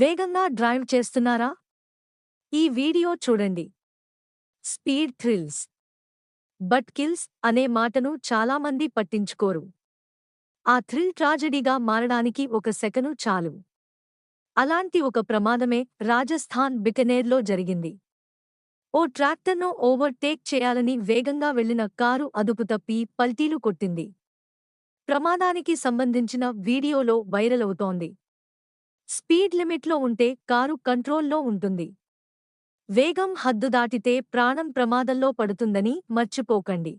వేగంగా డ్రైవ్ చేస్తున్నారా? ఈ వీడియో చూడండి. Speed thrills. బట్ కిల్స్ అనే మాటను చాలామంది పట్టించుకోరు. ఆ థ్రిల్ ట్రాజెడీగా మారడానికి ఒక సెకను చాలు. అలాంటి ఒక ప్రమాదమే రాజస్థాన్ బికనేర్లో జరిగింది. ఓ ట్రాక్టర్ను ఓవర్టేక్ చేయాలని వేగంగా వెళ్ళిన కారు అదుపు తప్పి పల్టీలు కొట్టింది. ప్రమాదానికి సంబంధించిన వీడియోలో వైరల్ అవుతోంది. స్పీడ్ లిమిట్లో ఉంటే కారు కంట్రోల్లో ఉంటుంది. వేగం హద్దు దాటితే ప్రాణం ప్రమాదంలో పడుతుందని మర్చిపోకండి.